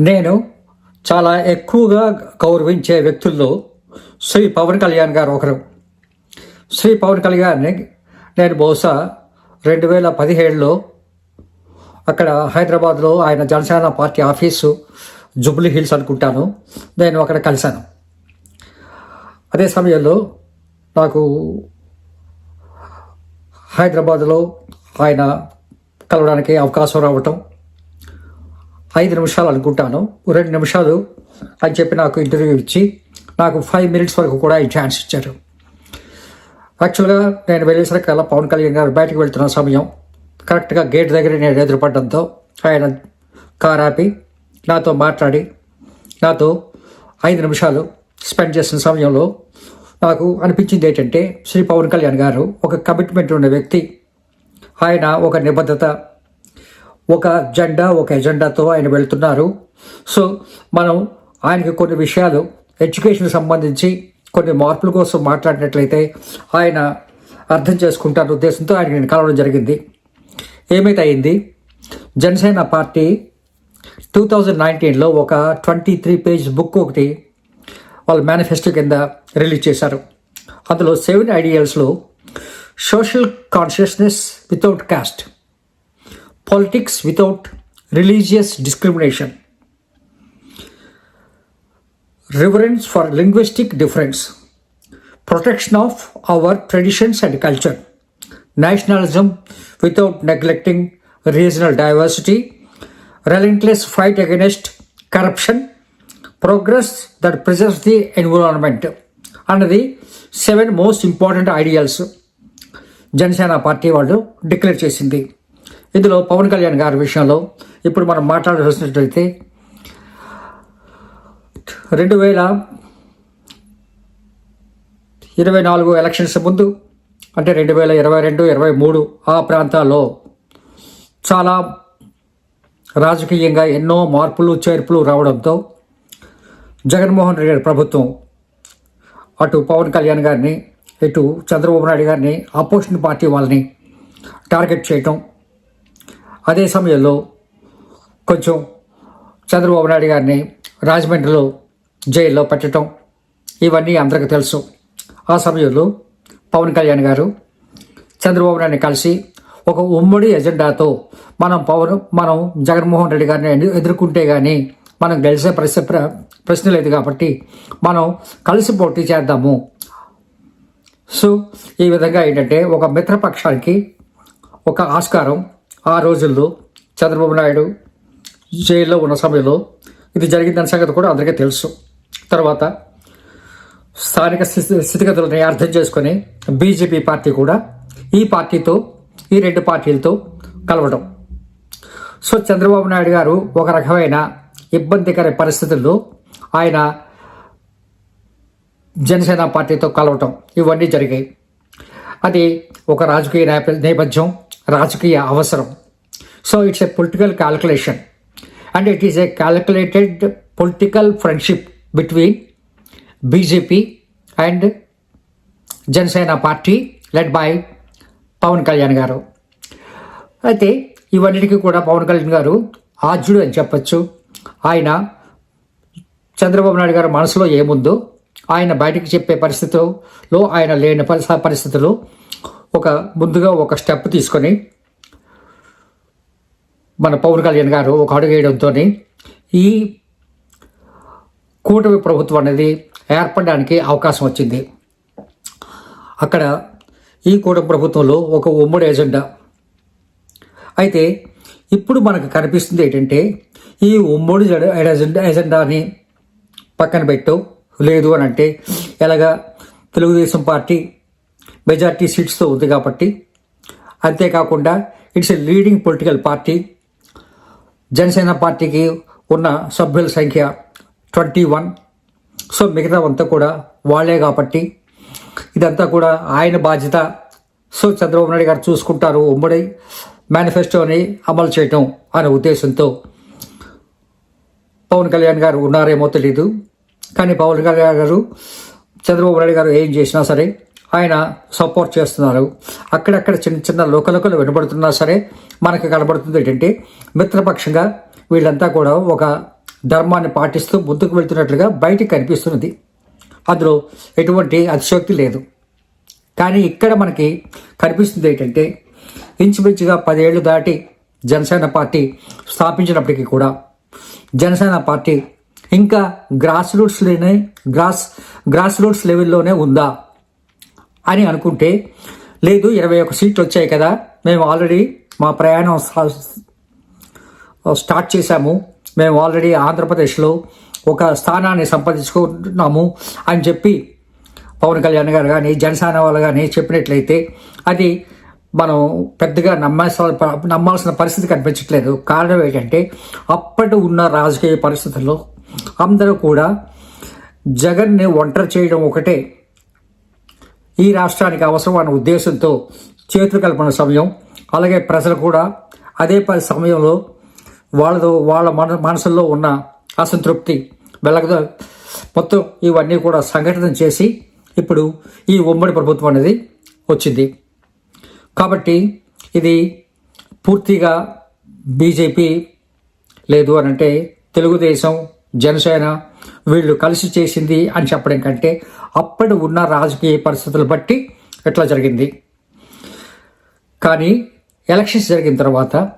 నేను చాలా ఎక్కువగా గౌరవించే వ్యక్తుల్లో శ్రీ పవన్ కళ్యాణ్ గారు ఒకరు. శ్రీ పవన్ కళ్యాణ్ని నేను బహుశా రెండు వేల పదిహేడులో అక్కడ హైదరాబాద్లో ఆయన Janasena party office Jubilee Hills అనుకుంటాను. నేను అక్కడ కలిశాను. అదే సమయంలో నాకు హైదరాబాద్లో ఆయన కలవడానికి అవకాశం రావటం ఐదు నిమిషాలు అనుకుంటాను. రెండు నిమిషాలు అని చెప్పి నాకు ఇంటర్వ్యూ ఇచ్చి నాకు ఫైవ్ మినిట్స్ వరకు కూడా ఈ ఛాన్స్ ఇచ్చారు. యాక్చువల్గా నేను వెళ్ళేసరికల్లా పవన్ కళ్యాణ్ గారు బయటకు వెళ్తున్న సమయం కరెక్ట్గా గేట్ దగ్గర నేను ఎదురుపడడంతో ఆయన కార్ ఆపి నాతో మాట్లాడి నాతో ఐదు నిమిషాలు స్పెండ్ చేసిన సమయంలో నాకు అనిపించింది ఏంటంటే శ్రీ పవన్ కళ్యాణ్ గారు ఒక కమిట్మెంట్ ఉన్న వ్యక్తి. ఆయన ఒక నిబద్ధత ఒక జెండా ఒక ఎజెండాతో ఆయన వెళ్తున్నారు. సో మనం ఆయనకి కొన్ని విషయాలు ఎడ్యుకేషన్ సంబంధించి కొన్ని మార్పుల కోసం మాట్లాడినట్లయితే ఆయన అర్థం చేసుకుంటారు ఉద్దేశంతో ఆయన నేను కలవడం జరిగింది. ఏమైతే అయింది? జనసేన పార్టీ టూ థౌజండ్ నైన్టీన్లో ఒక ట్వంటీ త్రీ పేజ్ బుక్ ఒకటి వాళ్ళ మేనిఫెస్టో కింద రిలీజ్ చేశారు. అందులో seven ఐడియల్స్లో social consciousness without caste. Politics without religious discrimination reverence for linguistic difference protection of our traditions and culture nationalism without neglecting regional diversity relentless fight against corruption progress that preserves the environment అన్నది seven most important ideals Janasena party వాళ్ళు declare చేసింది ఇందులో పవన్ కళ్యాణ్ గారి విషయంలో ఇప్పుడు మనం మాట్లాడాల్సినట్లయితే రెండు వేల ఇరవై నాలుగు ఎలక్షన్స్ ముందు అంటే రెండు వేల ఇరవై రెండు ఇరవై మూడు ఆ ప్రాంతాల్లో చాలా రాజకీయంగా ఎన్నో మార్పులు చేర్పులు రావడంతో జగన్మోహన్ రెడ్డి గారి ప్రభుత్వం అటు పవన్ కళ్యాణ్ గారిని ఇటు చంద్రబాబు నాయుడు గారిని అపోజిషన్ పార్టీ వాళ్ళని టార్గెట్ చేయటం అదే సమయంలో కొంచెం చంద్రబాబు నాయుడు గారిని రాజమండ్రిలో జైల్లో పెట్టడం ఇవన్నీ అందరికీ తెలుసు. ఆ సమయంలో పవన్ కళ్యాణ్ గారు చంద్రబాబు నాయుడిని కలిసి ఒక ఉమ్మడి ఎజెండాతో మనం పవన్ మనం జగన్మోహన్ రెడ్డి గారిని ఎదుర్కొంటే కానీ మనం గెలిచే ప్రశ్న ప్ర- ప్రశ్న లేదు కాబట్టి మనం కలిసి పోటీ చేద్దాము. సో ఈ విధంగా ఏంటంటే ఒక మిత్రపక్షానికి ఒక ఆస్కారం ఆ రోజుల్లో చంద్రబాబు నాయుడు జైల్లో ఉన్న సమయంలో ఇది జరిగిందన్న సంగతి కూడా అందరికీ తెలుసు. తర్వాత స్థానిక స్థితి స్థితిగతులని అర్థం చేసుకొని బీజేపీ పార్టీ కూడా ఈ పార్టీతో ఈ రెండు పార్టీలతో కలవడం. సో చంద్రబాబు నాయుడు గారు ఒక రకమైన ఇబ్బందికర పరిస్థితుల్లో ఆయన జనసేన పార్టీతో కలవటం ఇవన్నీ జరిగాయి. అది ఒక రాజకీయ నేపథ్యం. రాజకీయ అవసరం. So it's a political calculation and it is a calculated political friendship between BJP and Janasena party led by Pawan Kalyan garu. అయితే ఇవన్నిటికీ కూడా పవన్ కళ్యాణ్ గారు ఆద్యుడు అని చెప్పచ్చు. ఆయన చంద్రబాబు నాయుడు గారి మనసులో ఏముందో ఆయన బయటికి చెప్పే పరిస్థితుల్లో ఆయన లేని పరిస్థితులు ఒక ముందుగా ఒక స్టెప్ తీసుకొని మన పవన్ కళ్యాణ్ గారు ఒక అడుగు వేయడంతో ఈ కూటమి ప్రభుత్వం అనేది ఏర్పడడానికి అవకాశం వచ్చింది. అక్కడ ఈ కూటమి ప్రభుత్వంలో ఒక ఉమ్మడి ఎజెండా అయితే ఇప్పుడు మనకు కనిపిస్తుంది ఏంటంటే ఈ ఉమ్మడి జడ- ఎజెండా ఎజెండాని పక్కన పెట్టు లేదు అని అంటే ఎలాగా తెలుగుదేశం పార్టీ మెజార్టీ సీట్స్తో ఉంది కాబట్టి. అంతేకాకుండా it's a leading political party. Janasena పార్టీకి ఉన్న సభ్యుల సంఖ్య ట్వంటీ వన్. సో మిగతా అంతా కూడా వాళ్ళే కాబట్టి. ఇదంతా కూడా ఆయన బాధ్యత. సో చంద్రబాబు నాయుడు గారు చూసుకుంటారు ఉమ్మడి మేనిఫెస్టోని అమలు చేయటం అనే ఉద్దేశంతో. పవన్ కళ్యాణ్ గారు ఉన్నారేమో తెలీదు. కానీ పవన్ కళ్యాణ్ గారు చంద్రబాబు నాయుడు గారు ఏం చేసినా సరే ఆయన సపోర్ట్ చేస్తున్నారు. అక్కడక్కడ చిన్న చిన్న లోకలకలు వినబడుతున్నా సరే మనకు కనబడుతుంది ఏంటంటే మిత్రపక్షంగా వీళ్ళంతా కూడా ఒక ధర్మాన్ని పాటిస్తూ ముందుకు వెళ్తున్నట్లుగా బయటికి కనిపిస్తున్నది. అందులో ఎటువంటి అతిశోక్తి లేదు. కానీ ఇక్కడ మనకి కనిపిస్తుంది ఏంటంటే ఇంచుమించుగా పదేళ్ళు దాటి జనసేన పార్టీ స్థాపించినప్పటికీ కూడా జనసేన పార్టీ ఇంకా గ్రాస్ రూట్స్లోనే గ్రాస్ గ్రాస్ రూట్స్ లెవెల్లోనే ఉందా? అని అనుకుంటే లేదు ఇరవై ఒక సీట్లు వచ్చాయి కదా మేము ఆల్రెడీ మా ప్రయాణం స్టార్ట్ చేశాము. మేము ఆల్రెడీ ఆంధ్రప్రదేశ్లో ఒక స్థానాన్ని సంపాదించుకుంటున్నాము అని చెప్పి పవన్ కళ్యాణ్ గారు కానీ జనసేన వాళ్ళు కానీ చెప్పినట్లయితే అది మనం పెద్దగా నమ్మాల్సిన నమ్మాల్సిన పరిస్థితి కనిపించట్లేదు. కారణం ఏంటంటే అప్పటి ఉన్న రాజకీయ పరిస్థితుల్లో అందరూ కూడా జగన్ని ఒంటరి చేయడం ఒకటే ఈ రాష్ట్రానికి అవసరం ఉద్దేశంతో చేతులు కల్పన సమయం అలాగే ప్రజలు కూడా అదే పది సమయంలో వాళ్ళతో వాళ్ళ మన మనసుల్లో ఉన్న అసంతృప్తి వెలగద మొత్తం ఇవన్నీ కూడా సంఘటన చేసి ఇప్పుడు ఈ ఉమ్మడి ప్రభుత్వం అనేది వచ్చింది. కాబట్టి ఇది పూర్తిగా బీజేపీ లేదు అని అంటే తెలుగుదేశం జనసేన వీళ్ళు కలిసి చేసింది అని చెప్పడం కంటే అప్పటి ఉన్న రాజకీయ పరిస్థితులు బట్టి ఎట్లా జరిగింది? కానీ ఎలక్షన్స్ జరిగిన తర్వాత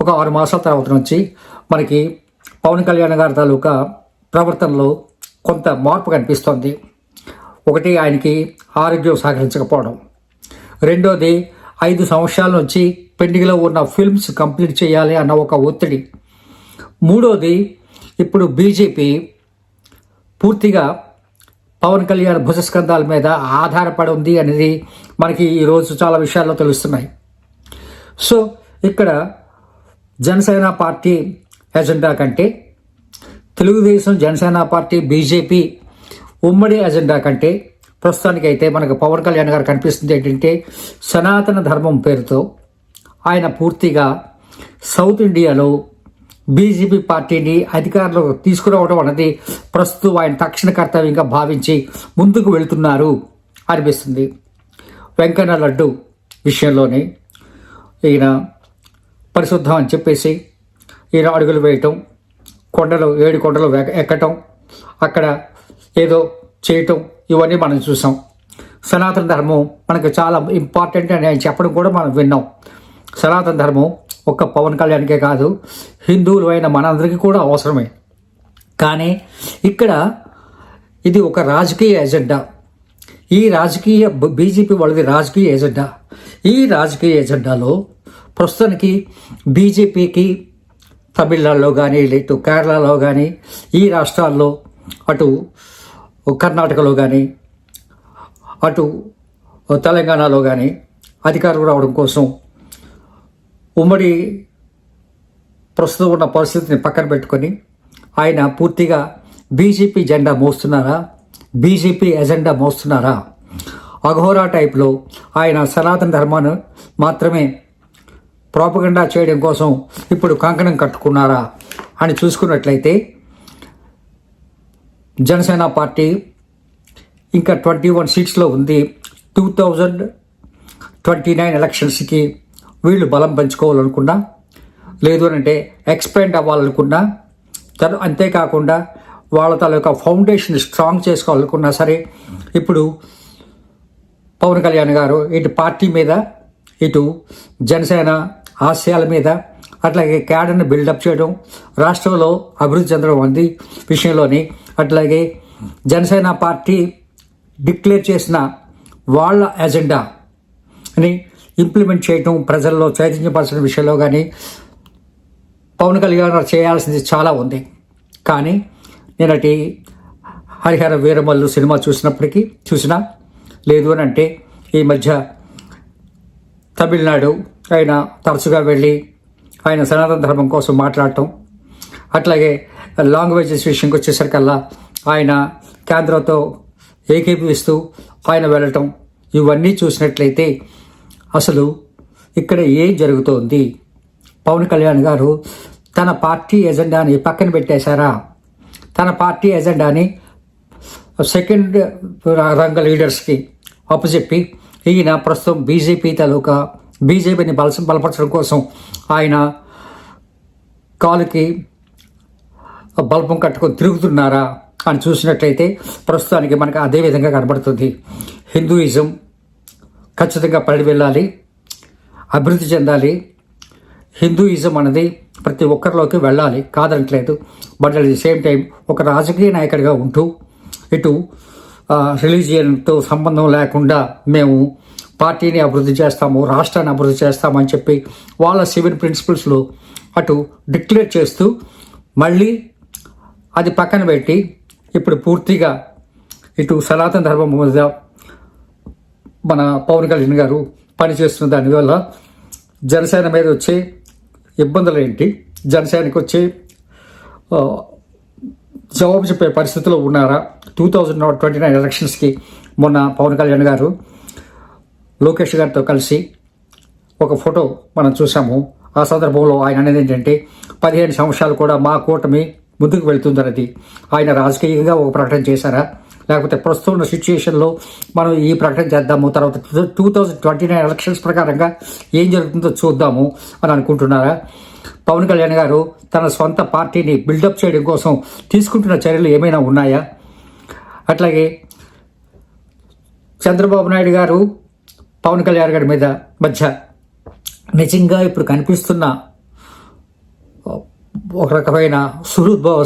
ఒక ఆరు మాసాల తర్వాత నుంచి మనకి పవన్ కళ్యాణ్ గారి తాలూకా ప్రవర్తనలో కొంత మార్పు కనిపిస్తోంది. ఒకటి ఆయనకి ఆరోగ్యం సహకరించకపోవడం. రెండోది ఐదు సంవత్సరాల నుంచి పెండింగ్లో ఉన్న ఫిల్మ్స్ కంప్లీట్ చేయాలి అన్న ఒక ఒత్తిడి. మూడోది ఇప్పుడు బీజేపీ పూర్తిగా పవన్ కళ్యాణ్ భుజస్కంధాల మీద ఆధారపడి ఉంది అనేది మనకి ఈరోజు చాలా విషయాల్లో తెలుస్తున్నాయి. సో ఇక్కడ జనసేన పార్టీ ఎజెండా కంటే తెలుగుదేశం జనసేన పార్టీ బీజేపీ ఉమ్మడి ఎజెండా కంటే ప్రస్తుతానికి అయితే మనకు పవన్ కళ్యాణ్ గారు కనిపిస్తుంది ఏంటంటే సనాతన ధర్మం పేరుతో ఆయన పూర్తిగా సౌత్ ఇండియాలో బీజేపీ పార్టీని అధికారంలో తీసుకురావడం అన్నది ప్రస్తుతం ఆయన తక్షణ కర్తవ్యంగా భావించి ముందుకు వెళుతున్నారు అనిపిస్తుంది. వెంకన్న లడ్డు విషయంలోనే ఈయన పరిశుద్ధం అని చెప్పేసి ఈయన అడుగులు వేయటం కొండలు ఏడు కొండలు ఎక్కటం అక్కడ ఏదో చేయటం ఇవన్నీ మనం చూసాం. సనాతన ధర్మం మనకు చాలా ఇంపార్టెంట్ అని ఆయన చెప్పడం కూడా మనం విన్నాం. సనాతన ధర్మం ఒక్క పవన్ కళ్యాణ్కే కాదు హిందువులు అయిన మనందరికీ కూడా అవసరమే. కానీ ఇక్కడ ఇది ఒక రాజకీయ ఎజెండా. ఈ రాజకీయ బీజేపీ వాళ్ళది రాజకీయ ఎజెండా. ఈ రాజకీయ ఎజెండాలో ప్రస్తుతానికి బీజేపీకి తమిళనాడులో కానీ ఇటు కేరళలో కానీ ఈ రాష్ట్రాల్లో అటు కర్ణాటకలో కానీ అటు తెలంగాణలో కానీ అధికారులు రావడం కోసం ఉమ్మడి ప్రస్తుతం ఉన్న పరిస్థితిని పక్కన పెట్టుకొని ఆయన పూర్తిగా బీజేపీ జెండా మోస్తున్నారా? బీజేపీ ఎజెండా మోస్తున్నారా? అఘోరా టైప్లో ఆయన సనాతన ధర్మాన్ని మాత్రమే ప్రాపగండా చేయడం కోసం ఇప్పుడు కంకణం కట్టుకున్నారా అని చూసుకున్నట్లయితే జనసేన పార్టీ ఇంకా ట్వంటీ వన్ సీట్స్లో ఉంది. టూ థౌజండ్ ట్వంటీ నైన్ ఎలక్షన్స్కి వీళ్ళు బలం పంచుకోవాలనుకున్నా లేదు అంటే ఎక్స్పెండ్ అవ్వాలనుకున్నా అంతేకాకుండా వాళ్ళ తన యొక్క ఫౌండేషన్ స్ట్రాంగ్ చేసుకోవాలనుకున్నా సరే ఇప్పుడు పవన్ కళ్యాణ్ గారు ఇటు పార్టీ మీద ఇటు జనసేన ఆశయాల మీద అట్లాగే క్యాడర్ని బిల్డప్ చేయడం రాష్ట్రంలో అభివృద్ధి చెందడం అంది విషయంలోని అట్లాగే జనసేన పార్టీ డిక్లేర్ చేసిన వాళ్ళ ఎజెండా అని ఇంప్లిమెంట్ చేయటం ప్రజల్లో చైతన్యపరచడం విషయంలో కానీ పవన్ కళ్యాణ్ చేయాల్సింది చాలా ఉంది. కానీ నేనటి హరిహర వీరమల్లు సినిమా చూసినప్పటికీ చూసినా లేదు అని అంటే ఈ మధ్య తమిళనాడు ఆయన తరచుగా వెళ్ళి ఆయన సనాతన ధర్మం కోసం మాట్లాడటం అట్లాగే లాంగ్వేజెస్ విషయంకి వచ్చేసరికల్లా ఆయన కేంద్రంతో ఏకీభవిస్తూ ఆయన వెళ్ళటం ఇవన్నీ చూసినట్లయితే అసలు ఇక్కడ ఏం జరుగుతోంది? పవన్ కళ్యాణ్ గారు తన పార్టీ ఎజెండాని పక్కన పెట్టేశారా? తన పార్టీ ఎజెండాని సెకండ్ రంగ లీడర్స్కి అప్పచెప్పి ఈయన ప్రస్తుతం బీజేపీ తాలూకా బీజేపీని బల బలపరచడం కోసం ఆయన కాలుకి బల్బం కట్టుకొని తిరుగుతున్నారా అని చూసినట్లయితే ప్రస్తుతానికి మనకు అదే విధంగా కనబడుతుంది. హిందూయిజం ఖచ్చితంగా పడి వెళ్ళాలి అభివృద్ధి చెందాలి. హిందూయిజం అనేది ప్రతి ఒక్కరిలోకి వెళ్ళాలి కాదనట్లేదు. But at the same time ఒక రాజకీయ నాయకుడిగా ఉంటూ ఇటు రిలీజియన్తో సంబంధం లేకుండా మేము పార్టీని అభివృద్ధి చేస్తాము రాష్ట్రాన్ని అభివృద్ధి చేస్తామని చెప్పి వాళ్ళ సివిల్ ప్రిన్సిపల్స్లో అటు డిక్లేర్ చేస్తూ మళ్ళీ అది పక్కన పెట్టి ఇప్పుడు పూర్తిగా ఇటు సనాతన ధర్మం మీద మన పవన్ కళ్యాణ్ గారు పనిచేస్తున్న దానివల్ల జనసేన మీద వచ్చే ఇబ్బందులు ఏంటి జనసేనకి వచ్చే జవాబు చెప్పే పరిస్థితిలో ఉన్నారా? టూ థౌజండ్ ట్వంటీ నైన్ ఎలక్షన్స్కి మొన్న పవన్ కళ్యాణ్ గారు లోకేష్ గారితో కలిసి ఒక ఫోటో మనం చూసాము ఆ సందర్భంలో ఆయన అనేది ఏంటంటే పదిహేను సంవత్సరాలు కూడా మా కూటమి ముందుకు వెళ్తుందన్నది. ఆయన రాజకీయంగా ఒక ప్రకటన చేశారా? లేకపోతే ప్రస్తుతం ఉన్న సిచ్యుయేషన్లో మనం ఈ ప్రకటన చేద్దాము. తర్వాత two thousand twenty nine elections ప్రకారంగా ఏం జరుగుతుందో చూద్దాము అని అనుకుంటున్నారా? పవన్ కళ్యాణ్ గారు తన సొంత పార్టీని బిల్డప్ చేయడం కోసం తీసుకుంటున్న చర్యలు ఏమైనా ఉన్నాయా? అట్లాగే చంద్రబాబు నాయుడు గారు పవన్ కళ్యాణ్ గారి మీద మధ్య నిజంగా ఇప్పుడు కనిపిస్తున్న ఒక రకమైన సుహృద్భావ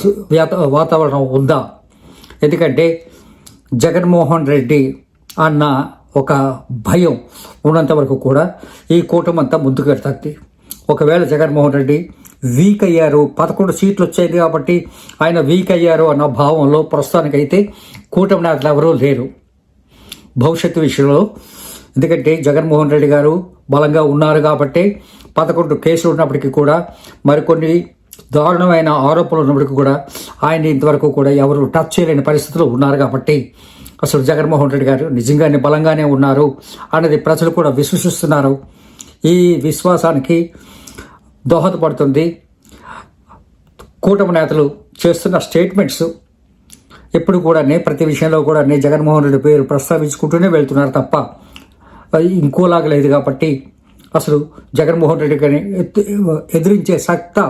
వాతావరణం ఉందా? ఎందుకంటే జగన్మోహన్ రెడ్డి అన్న ఒక భయం ఉన్నంత వరకు కూడా ఈ కూటమి అంతా ముందుకు వెళ్తుంది. ఒకవేళ జగన్మోహన్ రెడ్డి వీక్ అయ్యారు పదకొండు సీట్లు వచ్చాయి కాబట్టి ఆయన వీక్ అయ్యారు అన్న భావంలో ప్రస్తుతానికైతే కూటమి నేతలు ఎవరూ లేరు. భవిష్యత్తు విషయంలో ఎందుకంటే జగన్మోహన్ రెడ్డి గారు బలంగా ఉన్నారు కాబట్టి పదకొండు కేసులు ఉన్నప్పటికీ కూడా మరికొన్ని దారుణమైన ఆరోపణలు ఉన్నప్పటికీ కూడా ఆయన ఇంతవరకు కూడా ఎవరు టచ్ చేయలేని పరిస్థితులు ఉన్నారు కాబట్టి అసలు జగన్మోహన్ రెడ్డి గారు నిజంగానే బలంగానే ఉన్నారు అన్నది ప్రజలు కూడా విశ్వసిస్తున్నారు. ఈ విశ్వాసానికి దోహదపడుతుంది. కూటమి నేతలు చేస్తున్న స్టేట్మెంట్స్ ఎప్పుడు కూడా ప్రతి విషయంలో కూడా జగన్మోహన్ రెడ్డి పేరు ప్రస్తావించుకుంటూనే వెళ్తున్నారు తప్ప అది లేదు కాబట్టి అసలు జగన్మోహన్ రెడ్డి గారిని ఎత్తు- ఎదిరించే సత్తా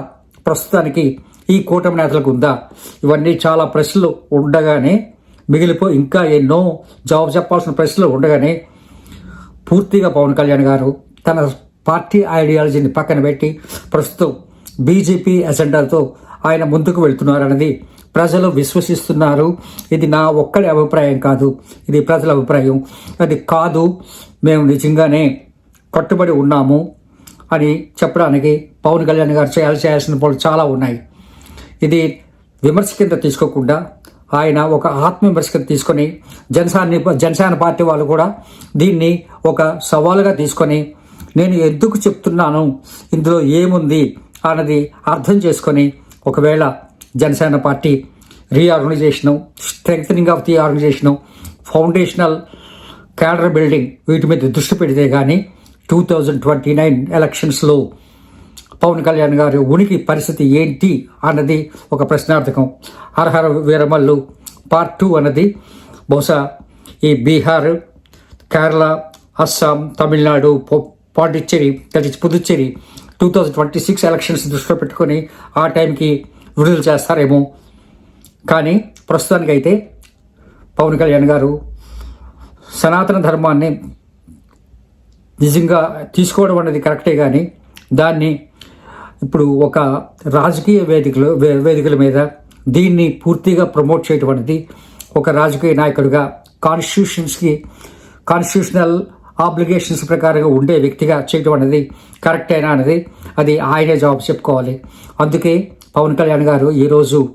ప్రస్తుతానికి ఈ కూటమి నేతలకు ఉందా? ఇవన్నీ చాలా ప్రశ్నలు ఉండగానే మిగిలిపో ఇంకా ఎన్నో జవాబు చెప్పాల్సిన ప్రశ్నలు ఉండగానే పూర్తిగా పవన్ కళ్యాణ్ గారు తన పార్టీ ఐడియాలజీని పక్కన పెట్టి ప్రస్తుతం బీజేపీ ఎజెండాతో ఆయన ముందుకు వెళ్తున్నారన్నది ప్రజలు విశ్వసిస్తున్నారు. ఇది నా ఒక్కడి అభిప్రాయం కాదు. ఇది ప్రజల అభిప్రాయం. అది కాదు. మేము నిజంగానే కట్టుబడి ఉన్నాము అని చెప్పడానికి పవన్ కళ్యాణ్ గారు చేయాలి చేయాల్సిన పనులు చాలా ఉన్నాయి. ఇది విమర్శ కింద తీసుకోకుండా ఆయన ఒక ఆత్మవిమర్శ కింద తీసుకొని జనసేన జనసేన పార్టీ వాళ్ళు కూడా దీన్ని ఒక సవాలుగా తీసుకొని నేను ఎందుకు చెప్తున్నాను ఇందులో ఏముంది అన్నది అర్థం చేసుకొని ఒకవేళ Janasena party reorganisation strength of the organisation foundational cadre building వీటి మీద దృష్టి పెడితే కానీ టూ థౌజండ్ ట్వంటీ నైన్ ఎలక్షన్స్లో పవన్ కళ్యాణ్ గారి ఉనికి పరిస్థితి ఏంటి అన్నది ఒక ప్రశ్నార్థకం. హరహర వీరమల్లు పార్ట్ టూ అన్నది. బహుశా ఈ Bihar Kerala Assam Tamil Nadu Pondicherry that is Puducherry two thousand twenty six elections దృష్టిలో పెట్టుకొని ఆ టైంకి విడుదల చేస్తారేమో. కానీ ప్రస్తుతానికైతే పవన్ కళ్యాణ్ గారు సనాతన ధర్మాన్ని నిజంగా తీసుకోవడం అనేది కరెక్టే కానీ దాన్ని ఇప్పుడు ఒక రాజకీయ వేదికలో వే- వేదికల మీద దీన్ని పూర్తిగా ప్రమోట్ చేయడం అనేది ఒక రాజకీయ నాయకుడిగా కాన్స్టిట్యూషన్స్కి కాన్స్టిట్యూషనల్ ఆబ్లిగేషన్స్ ప్రకారంగా ఉండే వ్యక్తిగా చేయడం అనేది అయినా అనేది అది ఆయనే జవాబు చెప్పుకోవాలి. అందుకే పవన్ కళ్యాణ్ గారు ఈరోజు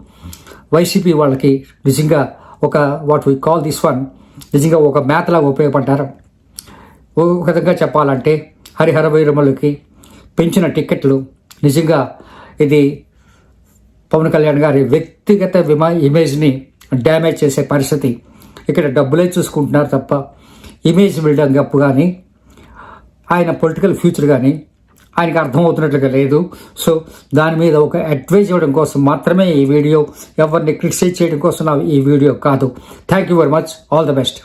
వైసీపీ వాళ్ళకి నిజంగా ఒక what we call this one నిజంగా ఒక మేతలాగా ఉపయోగపడ్డారు. ఒక విధంగా చెప్పాలంటే హరిహర వీరములకి పెంచిన టికెట్లు నిజంగా ఇది పవన్ కళ్యాణ్ గారి వ్యక్తిగత విమా ఇమేజ్ని డ్యామేజ్ చేసే పరిస్థితి. ఇక్కడ డబ్బులే చూసుకుంటున్నారు తప్ప ఇమేజ్ బిల్డింగ్ అప్ కానీ ఆయన పొలిటికల్ ఫ్యూచర్ కానీ ఆయనకి అర్థమవుతున్నట్లుగా లేదు. సో దాని మీద ఒక అడ్వైజ్ ఇవ్వడం కోసం మాత్రమే ఈ వీడియో ఎవరిని క్రిటిసైజ్ చేయడం కోసం నా ఈ వీడియో కాదు. Thank you very much all the best